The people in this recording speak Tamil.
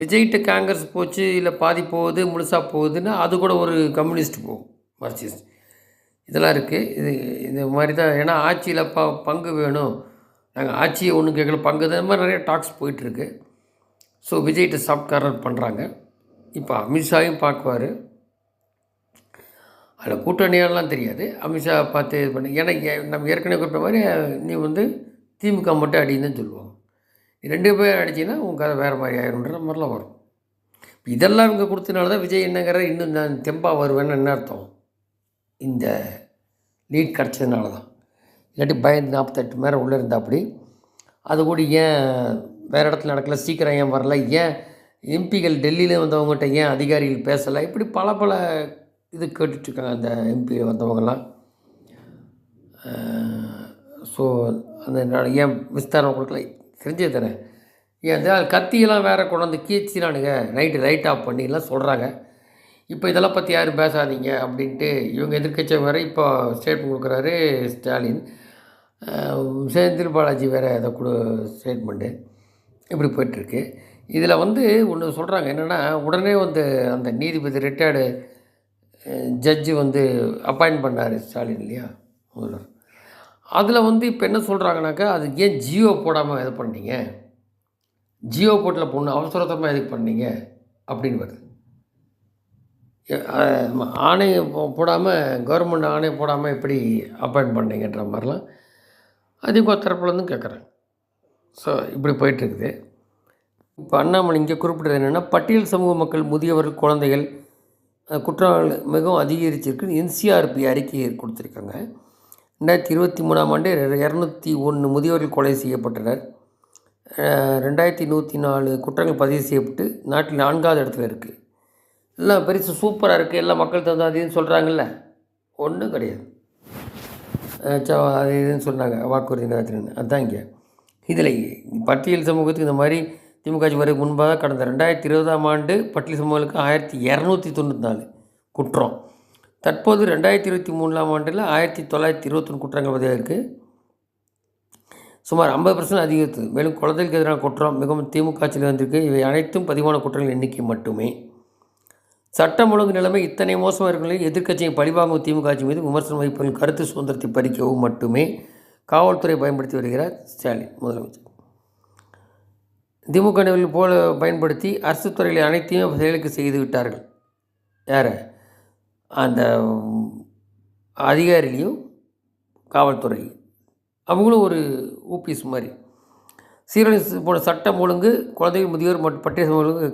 விஜய்கிட்ட காங்கிரஸ் போச்சு இல்லை பாதி போகுது முழுசாக போகுதுன்னா அது கூட ஒரு கம்யூனிஸ்ட் போகும் மார்க்சிஸ்ட். இதெல்லாம் இருக்குது இது இந்த மாதிரி தான் ஏன்னா ஆட்சியில் ப பங்கு வேணும். நாங்கள் ஆட்சியை ஒன்றும் கேட்கல. பங்கு தான். இந்த மாதிரி நிறைய டாக்ஸ் போயிட்டுருக்கு. ஸோ விஜய்கிட்ட சாஃப்ட் கார்னர் பண்ணுறாங்க இப்போ அமித்ஷாவையும் பார்க்குவார் அதில் கூட்டணியாலாம் தெரியாது. அமித்ஷா பார்த்து இது பண்ணி ஏன்னா ஏ- நம்ம ஏற்கனவே கூப்பிட்ட மாதிரி நீ வந்து திமுக மட்டும் அடின்னு தான் சொல்லுவாங்க. ரெண்டு பேர் அடிச்சின்னா உங்கள் கதை வேறு மாதிரி ஆயிரும்ன்ற மாதிரிலாம் வரும். இதெல்லாம் இவங்க கொடுத்தனால தான் விஜய் என்னங்கிற இன்னும் நான் தெம்பாக வருவேன்னு என்ன அர்த்தம்? இந்த லீட் கிடச்சதுனால தான். இல்லாட்டி பயந்து நாற்பத்தெட்டு மேலே உள்ளே இருந்தாப்படி அது கூட ஏன் வேறு இடத்துல நடக்கல சீக்கிரம் ஏன் வரல ஏன் எம்பிகள் டெல்லியில் வந்தவங்ககிட்ட ஏன் அதிகாரிகள் பேசலை இப்படி பல பல இது கேட்டுட்ருக்காங்க அந்த எம்பி வந்தவங்கெல்லாம். ஸோ அந்த ஏன் விஸ்தாரம் கொடுக்கல? தெரிஞ்சே தரேன் ஏன் இந்த கத்தியெல்லாம் வேறு கொண்டாந்து கீச்சினானுங்க. நைட்டு லைட் ஆஃப் பண்ணிலாம் சொல்கிறாங்க இப்போ இதெல்லாம் பற்றி யாரும் பேசாதீங்க அப்படின்ட்டு இவங்க எதிர்கட்சி வேறு இப்போ ஸ்டேட்மெண்ட் கொடுக்குறாரு ஸ்டாலின். அஹ் செந்தில் பாலாஜி வேறு அதை கொடு ஸ்டேட்மெண்ட்டு இப்படி போயிட்டுருக்கு. இதில் வந்து ஒன்று சொல்கிறாங்க என்னென்னா உடனே வந்து அந்த நீதிபதி ரிட்டையர்டு ஜட்ஜு வந்து அப்பாயின்ட் பண்ணார் ஸ்டாலின் இல்லையா? முதல்வர். அதில் வந்து இப்போ என்ன சொல்கிறாங்கனாக்கா அது ஏன் ஜியோ போடாமல் இது பண்ணீங்க ஜியோ போட்டில் பொண்ணு அவசரத்தமாக எதுக்கு பண்ணீங்க? அப்படின்னு வருது ஆணையை ஆணை போடாமல் கவர்மெண்ட் ஆணை போடாமல் எப்படி அப்பாயிண்ட் பண்ணீங்கன்ற மாதிரிலாம் அதிமுக தரப்புலேருந்து கேட்குறாங்க ஸோ இப்படி போயிட்டுருக்குது. இப்போ அண்ணாமலை இங்கே குறிப்பிட்டது என்னென்னா பட்டியல் சமூக மக்கள் முதியவர்கள் குழந்தைகள் அஹ், குற்றங்கள் மிகவும் அதிகரிச்சிருக்கு. என்சிஆர்பி அறிக்கை கொடுத்துருக்காங்க. ரெண்டாயிரத்தி இருபத்தி மூணாம் ஆண்டு இரநூத்தி ஒன்று முதியவர்கள் கொலை செய்யப்பட்டனர். ரெண்டாயிரத்தி நூற்றி நாலு குற்றங்கள் பதிவு செய்யப்பட்டு நாட்டில் நான்காவது இடத்துல இருக்குது எல்லாம் பெருசு சூப்பராக இருக்குது எல்லாம் மக்கள் தகுந்த அதுன்னு சொல்கிறாங்கல்ல ஒன்றும் கிடையாது. அது இதுன்னு சொன்னாங்க. வாக்குறுதி நிறைவேற்றினு அதுதான் இங்கே. இதில் பட்டியல் சமூகத்துக்கு இந்த மாதிரி திமுக ஆட்சி வரை முன்பாக கடந்த ரெண்டாயிரத்தி இருபதாம் ஆண்டு பட்டியல் சமூகங்களுக்கு ஆயிரத்தி இரநூத்தி தொண்ணூற்றி நாலு குற்றம். தற்போது ரெண்டாயிரத்தி இருபத்தி மூணாம் ஆண்டில் ஆயிரத்தி தொள்ளாயிரத்தி இருபத்தொன்று குற்றங்கள் பதிவாக இருக்குது சுமார் ஐம்பது பர்சன்ட் அதிகரித்தது. மேலும் குழந்தைகளுக்கு எதிரான குற்றம் மிகவும் திமுக ஆட்சியில் வந்திருக்கு. இவை அனைத்தும் பதிவான குற்றங்கள் எண்ணிக்கை மட்டுமே. சட்டம் ஒழுங்கு நிலைமை இத்தனை மோசமாக இருக்கும் எதிர்க்கட்சியை பழிவாங்கும் திமுக ஆட்சி மீது விமர்சனம் வைப்பதில் கருத்து சுதந்திரத்தை பறிக்கவும் மட்டுமே காவல்துறை பயன்படுத்தி வருகிறார் ஸ்டாலின் முதலமைச்சர். திமுக நிலையில் போல பயன்படுத்தி அரசு துறைகளை அனைத்தையும் செயலுக்கு செய்து விட்டார்கள். யார்? அந்த அதிகாரிலையும் காவல்துறை அவங்களும் ஒரு ஓபிஎஸ் மாதிரி. சீரழித்து போன சட்டம் ஒழுங்கு குழந்தைகள் முதியோர் மற்றும் பட்டியல்